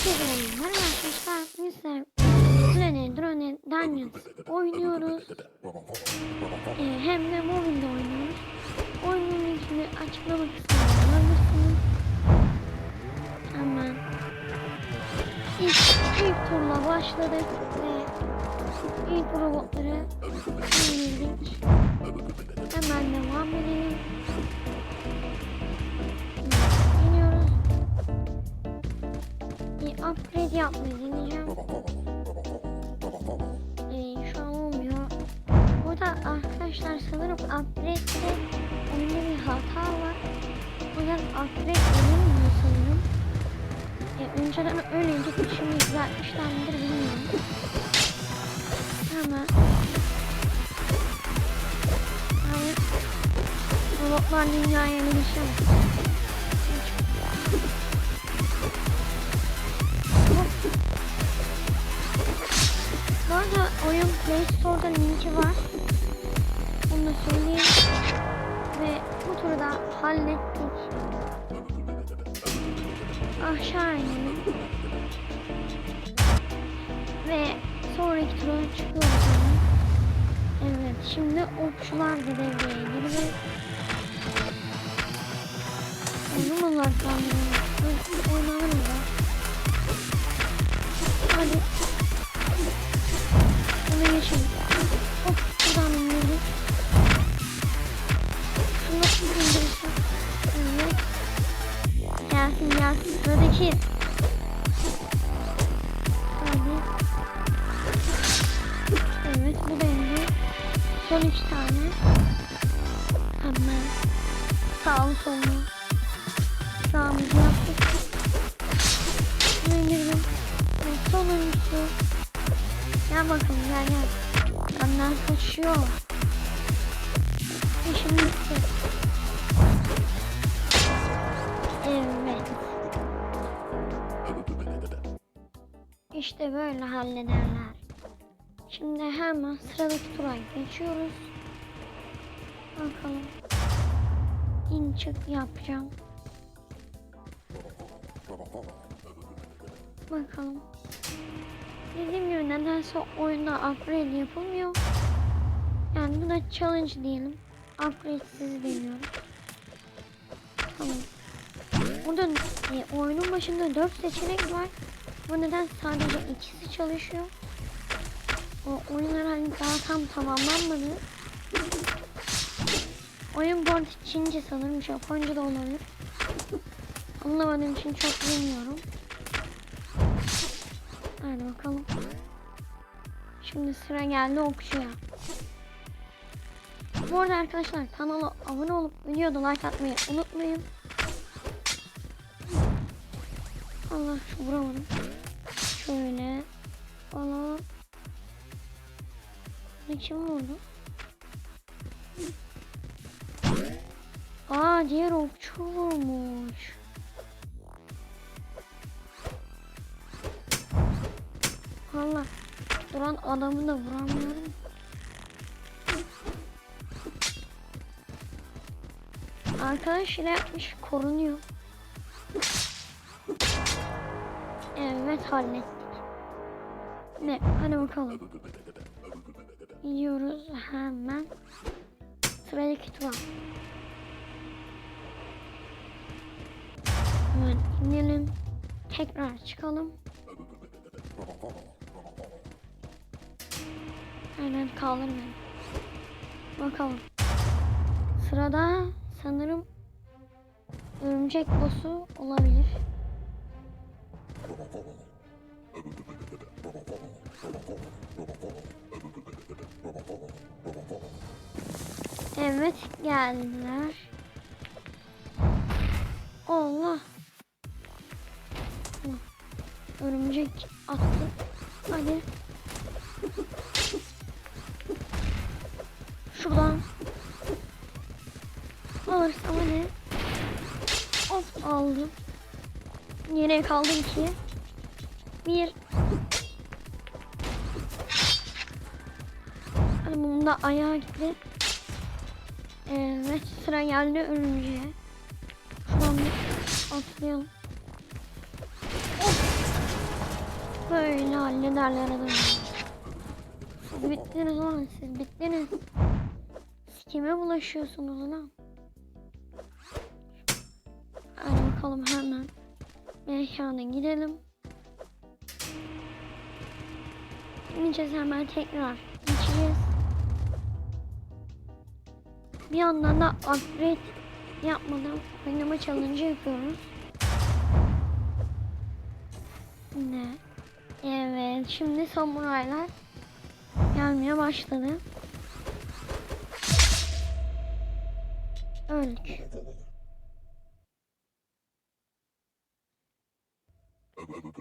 Herkese merhaba Drone Drone Dungeons oynuyoruz. Ee, hem de mobilde oynuyoruz. Oyunun linkini açıklama kısmına bulabilirsiniz. Hemen ilk, ilk turla başladık ve ilk robotları indirdik. Şimdi düzeltmişler midir bilmiyorum. Hemen. Hayır. Robotlar dünyaya gelişemez. Bu arada oyun Play Store'da linki var. Onu da söyleyeyim. Ve bu turu da hallettik. Aşağı inelim. Ve sonraki tura çıkıyoruz. Evet şimdi okçular da devreye girdi. Uzun olarak kaldırıyoruz. Oynanır mı? Hadi. Sağlı sollu. Sağımızı yaptık. Bunu indirdim. Ve sonuncusu. Gel bakalım gel gel. Benden kaçıyor. İşim bitti. Evet. İşte böyle hallederler. Şimdi hemen sıradaki tura geçiyoruz. Bakalım. İn çık yapacağım. Bakalım. Dediğim gibi nedense oyunda upgrade yapılmıyor. Yani buna challenge diyelim. Upgrade'siz deniyorum. Tamam. Burada e, oyunun başında 4 seçenek var. Bu neden sadece ikisi çalışıyor. O oyunlar hani daha tam tamamlanmadı. Oyun bu arada Çince sanırım. Japonca da olabilir. Anlamadığım için çok bilmiyorum. Hadi bakalım. Şimdi sıra geldi okçuya. Bu arada arkadaşlar kanala abone olup videoda like atmayı unutmayın. Allah şu vuramadım. Şöyle. Allah. Ne kim vurdu? Aa diğer okçu vurmuş. Allah. Duran adamı da vuramıyorum. Arkadaş ile yapmış korunuyor. Evet hallettik. Ne? Hadi bakalım. Gidiyoruz hemen. Sıradaki tura. İnelim. Tekrar çıkalım. Aynen kaldır beni. Bakalım. Sırada sanırım örümcek boss'u olabilir. Evet geldiler. Allah. Örümcek attı. Hadi. Şuradan. Alırsam hadi. Hop aldım. Yine kaldım ki. Bir. Hadi bunun da ayağı gitti. Evet sıra geldi örümceğe. Şuradan bir atlayalım. Öyle hallederler adamı. Siz bittiniz lan siz bittiniz. Siz kime bulaşıyorsunuz lan? Hadi bakalım hemen. Mekana gidelim. Gideceğiz hemen tekrar. Geçeceğiz. Bir yandan da upgrade yapmadan oynama challenge yapıyoruz. Ne? Evet, şimdi samuraylar gelmeye başladı. Öldük.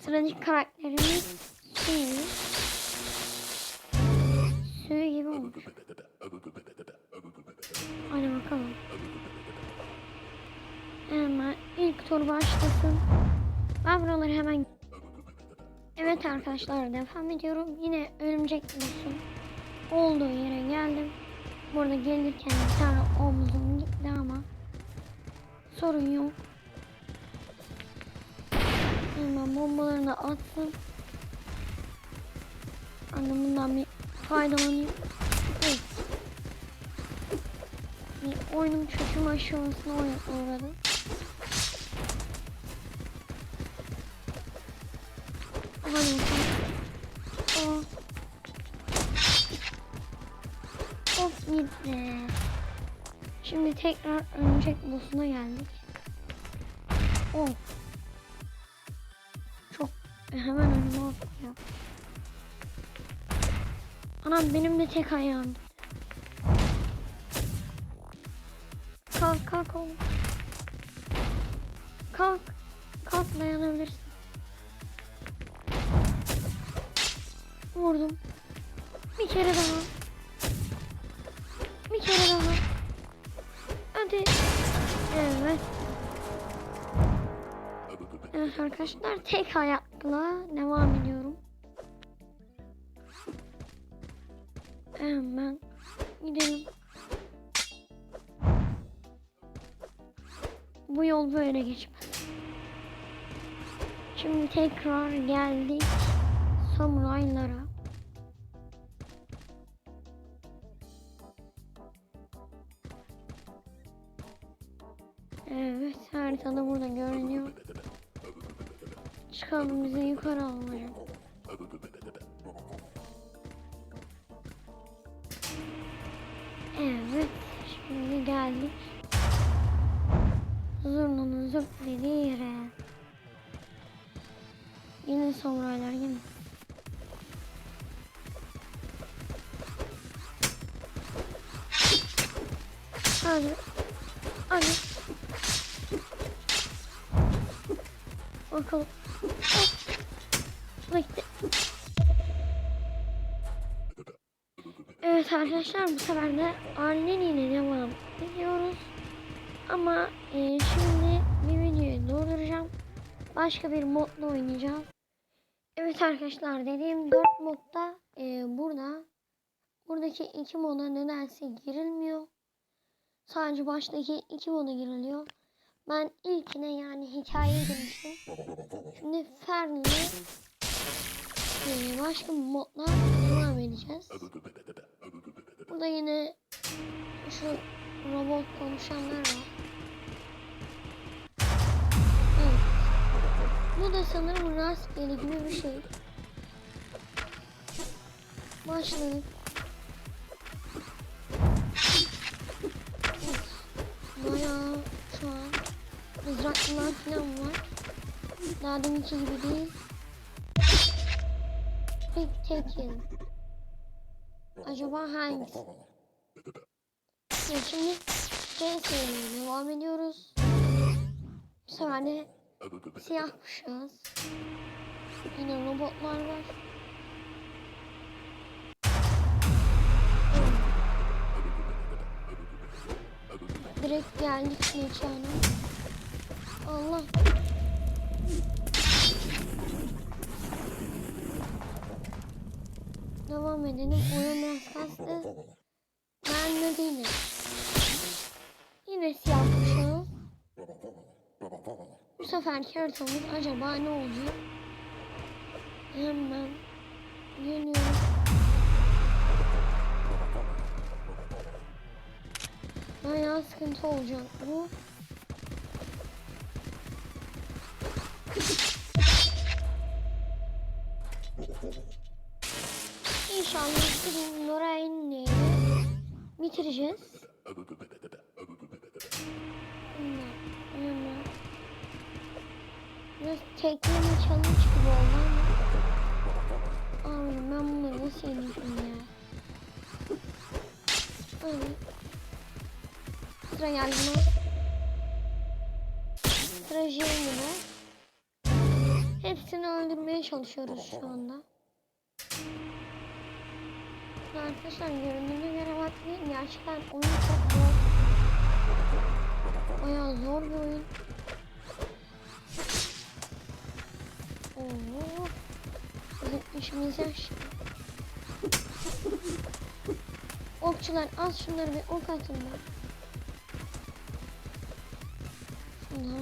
Sıradaki karakterimiz Suyu. Suyu gibi olmuş. Hadi bakalım. Hemen ilk tur başlasın. Ben buraları hemen... Evet arkadaşlar devam ediyorum. Yine örümcek bulsun. Olduğu yere geldim. Burada gelirken bir tane omzum gitti ama sorun yok. Hemen bombalarını attım. Annem bundan bir faydalanayım. Evet. Bir oyunun çöküm aşamasına uğra- uğradım. Bakalım. Oh. Of gitti. Şimdi tekrar örümcek boss'una geldik. Oh. Çok hemen önüme atıyor. Anam benim de tek ayağım. Kalk kalk oğlum. Kalk. Kalk dayanabilirsin. Vurdum. Bir kere daha. Bir kere daha. Hadi. Evet. Evet arkadaşlar tek ayakla devam ediyorum. Hemen gidelim. Bu yol böyle geçmez. Şimdi tekrar geldik samuraylara. Çıkalım bizi yukarı alalım. Evet şimdi geldik. Zurnanın zırt dediği yere. Yine samuraylar yine. Hadi. Hadi. Bakalım. Evet arkadaşlar bu sefer de Arlen ile devam ediyoruz. Ama e, şimdi bir videoyu durduracağım. Başka bir modla oynayacağım. Evet arkadaşlar dediğim 4 modda e, burada buradaki iki moda nedense girilmiyor. Sadece baştaki iki moda giriliyor. Ben ilkine yani hikaye girmiştim. Şimdi Fern'le başka modla devam edeceğiz. Burada yine şu robot konuşanlar var. Bu da sanırım rastgele gibi bir şey. Başladık. Mızraklılar falan var. Daha deminki gibi değil. Pek tek yedim. Acaba hangisi? Evet, şimdi C serimize devam ediyoruz. Bu sefer de siyah kuşağız. Yine robotlar var. Direkt geldik mekana. Allah. Devam edelim. Oyun biraz kastı. Ben de değilim. Yine siyah kuşağı. Bu seferki haritamız acaba ne olacak? Hemen geliyorum. Bayağı sıkıntı olacak bu. İnşallah bizim Noray'ın bitireceğiz. Bunlar, bunlar. Biraz tekleme challenge gibi oldu ama. Abi ben bunları nasıl yeneceğim ya? Evet. Sıra geldi mi? Sıra Jamie'ne. Hepsini öldürmeye çalışıyoruz şu anda. Arkadaşlar göründüğüne göre bakmayın. Gerçekten oyun çok zor. Bayağı zor bir oyun. Oo. Bizim işimiz yaş. Okçular az şunları bir ok atın be. Şuna.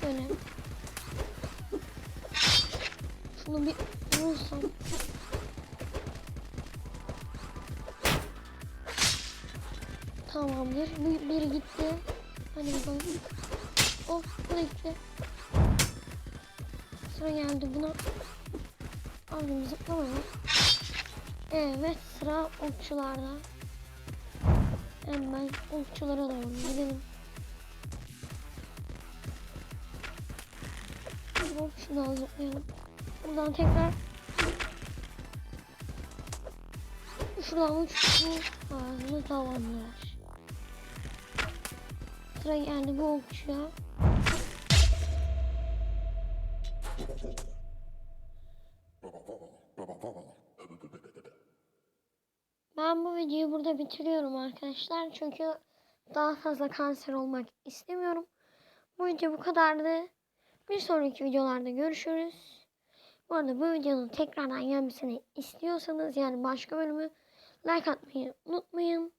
Şöyle. Şunu bir vursam. Tamamdır. Bir, biri gitti. Hadi bakalım. Oh bu da gitti. Sıra geldi buna. Aldım zıplamaya. Evet sıra okçularda. Hemen okçulara doğru gidelim. Şuradan zıplayalım. Buradan tekrar şuradan uçtu. Ağzını tamamlar. Sıra geldi bu okçuya. Ben bu videoyu burada bitiriyorum arkadaşlar. Çünkü daha fazla kanser olmak istemiyorum. Bu video bu kadardı. Bir sonraki videolarda görüşürüz. Bu arada bu videonun tekrardan gelmesini istiyorsanız yani başka bölümü like atmayı unutmayın.